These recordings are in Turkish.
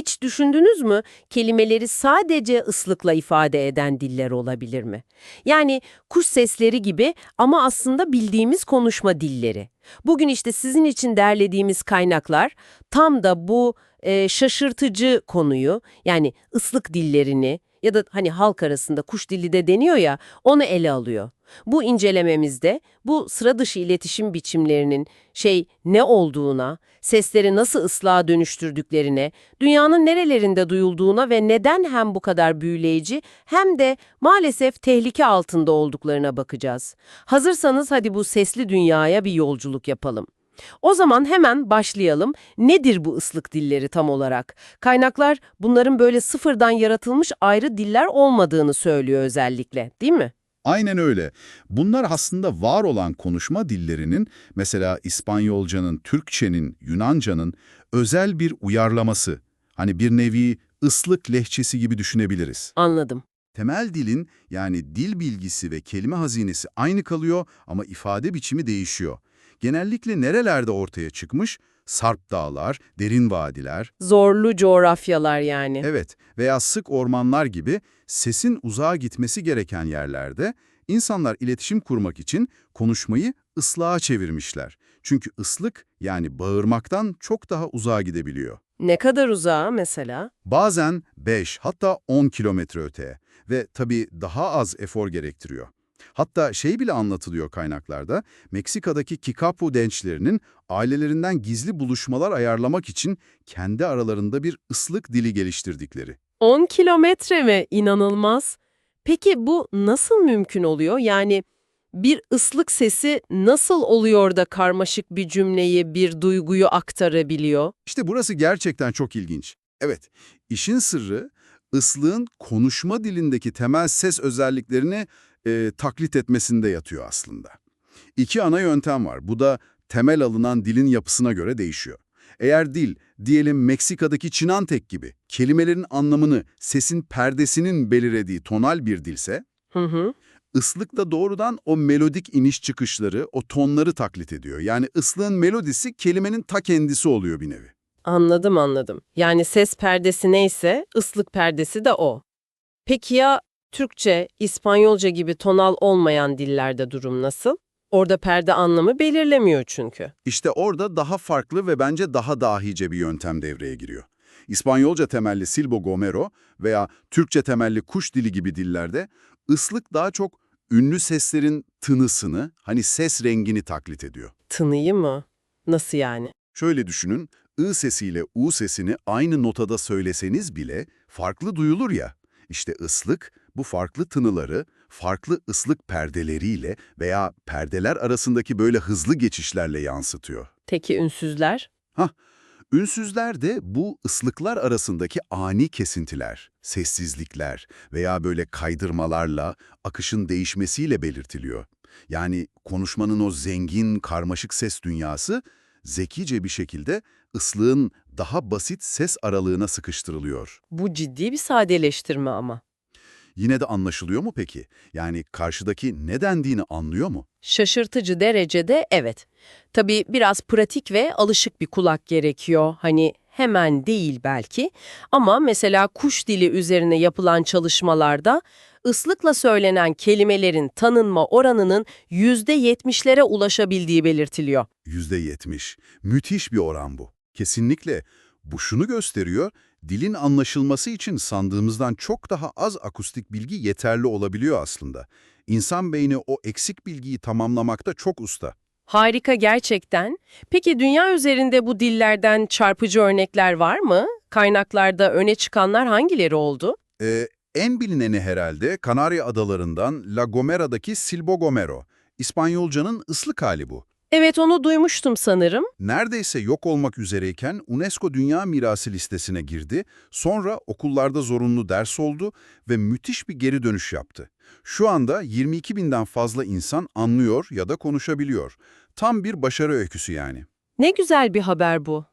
Hiç düşündünüz mü kelimeleri sadece ıslıkla ifade eden diller olabilir mi? Yani kuş sesleri gibi ama aslında bildiğimiz konuşma dilleri. Bugün işte sizin için derlediğimiz kaynaklar tam da bu e, şaşırtıcı konuyu yani ıslık dillerini ya da hani halk arasında kuş dili de deniyor ya onu ele alıyor. Bu incelememizde bu sıra dışı iletişim biçimlerinin şey ne olduğuna, sesleri nasıl ıslığa dönüştürdüklerine, dünyanın nerelerinde duyulduğuna ve neden hem bu kadar büyüleyici hem de maalesef tehlike altında olduklarına bakacağız. Hazırsanız hadi bu sesli dünyaya bir yolculuk yapalım. O zaman hemen başlayalım. Nedir bu ıslık dilleri tam olarak? Kaynaklar bunların böyle sıfırdan yaratılmış ayrı diller olmadığını söylüyor özellikle, değil mi? Aynen öyle. Bunlar aslında var olan konuşma dillerinin, mesela İspanyolcanın, Türkçenin, Yunanca'nın özel bir uyarlaması. Hani bir nevi ıslık lehçesi gibi düşünebiliriz. Anladım. Temel dilin yani dil bilgisi ve kelime hazinesi aynı kalıyor ama ifade biçimi değişiyor. Genellikle nerelerde ortaya çıkmış? Sarp dağlar, derin vadiler, Zorlu coğrafyalar yani. evet veya sık ormanlar gibi sesin uzağa gitmesi gereken yerlerde insanlar iletişim kurmak için konuşmayı ıslığa çevirmişler. Çünkü ıslık yani bağırmaktan çok daha uzağa gidebiliyor. Ne kadar uzağa mesela? Bazen 5 hatta 10 kilometre öteye ve tabii daha az efor gerektiriyor. Hatta şey bile anlatılıyor kaynaklarda, Meksika'daki Kikapu gençlerinin ailelerinden gizli buluşmalar ayarlamak için kendi aralarında bir ıslık dili geliştirdikleri. 10 kilometre mi? İnanılmaz. Peki bu nasıl mümkün oluyor? Yani bir ıslık sesi nasıl oluyor da karmaşık bir cümleyi, bir duyguyu aktarabiliyor? İşte burası gerçekten çok ilginç. Evet, işin sırrı ıslığın konuşma dilindeki temel ses özelliklerini e, taklit etmesinde yatıyor aslında. İki ana yöntem var. Bu da temel alınan dilin yapısına göre değişiyor. Eğer dil, diyelim Meksika'daki Çinantek gibi, kelimelerin anlamını sesin perdesinin belirlediği tonal bir dilse, Hı hı. ıslık da doğrudan o melodik iniş çıkışları, o tonları taklit ediyor. Yani ıslığın melodisi kelimenin ta kendisi oluyor bir nevi. Anladım anladım. Yani ses perdesi neyse ıslık perdesi de o. Peki ya Türkçe, İspanyolca gibi tonal olmayan dillerde durum nasıl? Orada perde anlamı belirlemiyor çünkü. İşte orada daha farklı ve bence daha dahice bir yöntem devreye giriyor. İspanyolca temelli silbo gomero veya Türkçe temelli kuş dili gibi dillerde ıslık daha çok ünlü seslerin tınısını, hani ses rengini taklit ediyor. Tınıyı mı? Nasıl yani? Şöyle düşünün, ı sesiyle u sesini aynı notada söyleseniz bile farklı duyulur ya. İşte ıslık bu farklı tınıları, farklı ıslık perdeleriyle veya perdeler arasındaki böyle hızlı geçişlerle yansıtıyor. Peki ünsüzler? Ünsüzler de bu ıslıklar arasındaki ani kesintiler, sessizlikler veya böyle kaydırmalarla akışın değişmesiyle belirtiliyor. Yani konuşmanın o zengin, karmaşık ses dünyası zekice bir şekilde ıslığın daha basit ses aralığına sıkıştırılıyor. Bu ciddi bir sadeleştirme ama. Yine de anlaşılıyor mu peki? Yani karşıdaki ne dendiğini anlıyor mu? Şaşırtıcı derecede evet. Tabii biraz pratik ve alışık bir kulak gerekiyor. Hani hemen değil belki ama mesela kuş dili üzerine yapılan çalışmalarda ıslıkla söylenen kelimelerin tanınma oranının %70'lere ulaşabildiği belirtiliyor. %70. Müthiş bir oran bu. Kesinlikle. Bu şunu gösteriyor, dilin anlaşılması için sandığımızdan çok daha az akustik bilgi yeterli olabiliyor aslında. İnsan beyni o eksik bilgiyi tamamlamakta çok usta. Harika gerçekten. Peki dünya üzerinde bu dillerden çarpıcı örnekler var mı? Kaynaklarda öne çıkanlar hangileri oldu? Ee, en bilineni herhalde Kanarya Adalarından La Gomera'daki Silbo Gomero. İspanyolcanın ıslık hali bu. Evet onu duymuştum sanırım. Neredeyse yok olmak üzereyken UNESCO Dünya Mirası listesine girdi, sonra okullarda zorunlu ders oldu ve müthiş bir geri dönüş yaptı. Şu anda 22 binden fazla insan anlıyor ya da konuşabiliyor. Tam bir başarı öyküsü yani. Ne güzel bir haber bu.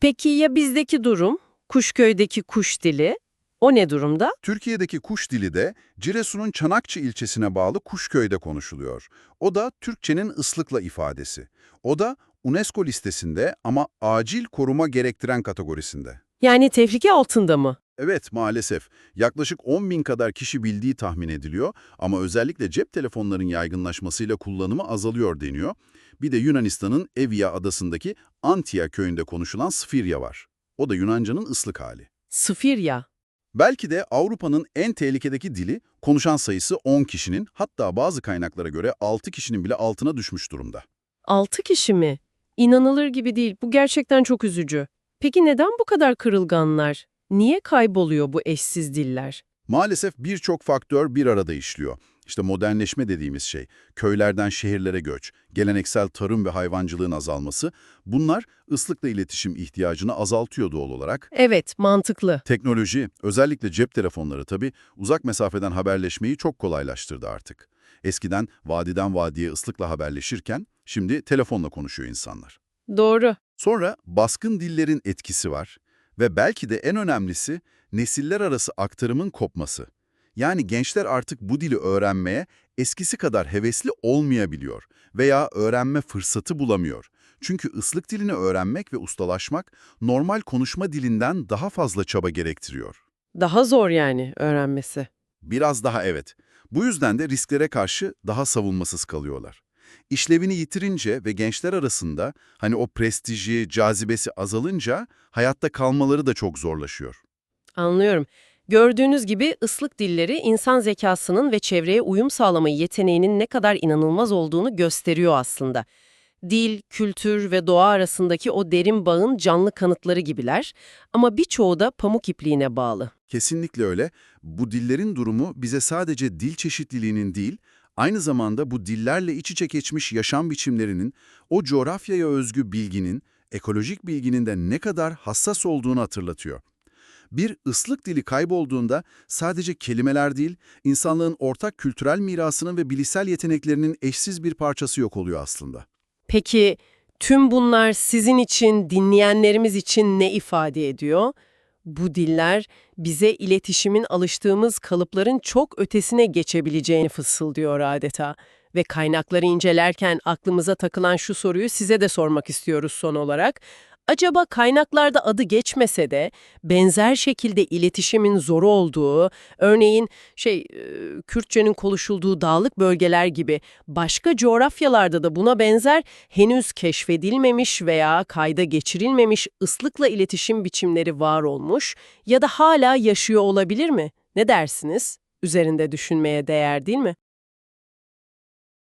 Peki ya bizdeki durum? Kuşköy'deki kuş dili? O ne durumda? Türkiye'deki kuş dili de Giresun'un Çanakçı ilçesine bağlı Kuşköy'de konuşuluyor. O da Türkçenin ıslıkla ifadesi. O da UNESCO listesinde ama acil koruma gerektiren kategorisinde. Yani tehlike altında mı? Evet maalesef. Yaklaşık 10 bin kadar kişi bildiği tahmin ediliyor ama özellikle cep telefonların yaygınlaşmasıyla kullanımı azalıyor deniyor. Bir de Yunanistan'ın Evia adasındaki Antia köyünde konuşulan Sfirya var. O da Yunanca'nın ıslık hali. Sfirya. Belki de Avrupa'nın en tehlikedeki dili konuşan sayısı 10 kişinin hatta bazı kaynaklara göre 6 kişinin bile altına düşmüş durumda. 6 kişi mi? İnanılır gibi değil. Bu gerçekten çok üzücü. Peki neden bu kadar kırılganlar? Niye kayboluyor bu eşsiz diller? Maalesef birçok faktör bir arada işliyor. İşte modernleşme dediğimiz şey, köylerden şehirlere göç, geleneksel tarım ve hayvancılığın azalması, bunlar ıslıkla iletişim ihtiyacını azaltıyor doğal olarak. Evet, mantıklı. Teknoloji, özellikle cep telefonları tabii, uzak mesafeden haberleşmeyi çok kolaylaştırdı artık. Eskiden vadiden vadiye ıslıkla haberleşirken, şimdi telefonla konuşuyor insanlar. Doğru. Sonra baskın dillerin etkisi var ve belki de en önemlisi nesiller arası aktarımın kopması. Yani gençler artık bu dili öğrenmeye eskisi kadar hevesli olmayabiliyor veya öğrenme fırsatı bulamıyor. Çünkü ıslık dilini öğrenmek ve ustalaşmak normal konuşma dilinden daha fazla çaba gerektiriyor. Daha zor yani öğrenmesi. Biraz daha evet. Bu yüzden de risklere karşı daha savunmasız kalıyorlar. İşlevini yitirince ve gençler arasında hani o prestiji, cazibesi azalınca hayatta kalmaları da çok zorlaşıyor. Anlıyorum. Gördüğünüz gibi ıslık dilleri insan zekasının ve çevreye uyum sağlama yeteneğinin ne kadar inanılmaz olduğunu gösteriyor aslında. Dil, kültür ve doğa arasındaki o derin bağın canlı kanıtları gibiler ama birçoğu da pamuk ipliğine bağlı. Kesinlikle öyle. Bu dillerin durumu bize sadece dil çeşitliliğinin değil, aynı zamanda bu dillerle iç içe geçmiş yaşam biçimlerinin, o coğrafyaya özgü bilginin, ekolojik bilginin de ne kadar hassas olduğunu hatırlatıyor. Bir ıslık dili kaybolduğunda sadece kelimeler değil, insanlığın ortak kültürel mirasının ve bilişsel yeteneklerinin eşsiz bir parçası yok oluyor aslında. Peki tüm bunlar sizin için, dinleyenlerimiz için ne ifade ediyor? Bu diller bize iletişimin alıştığımız kalıpların çok ötesine geçebileceğini fısıldıyor adeta. Ve kaynakları incelerken aklımıza takılan şu soruyu size de sormak istiyoruz son olarak. Acaba kaynaklarda adı geçmese de benzer şekilde iletişimin zor olduğu, örneğin şey e, Kürtçenin konuşulduğu dağlık bölgeler gibi başka coğrafyalarda da buna benzer henüz keşfedilmemiş veya kayda geçirilmemiş ıslıkla iletişim biçimleri var olmuş ya da hala yaşıyor olabilir mi? Ne dersiniz? Üzerinde düşünmeye değer değil mi?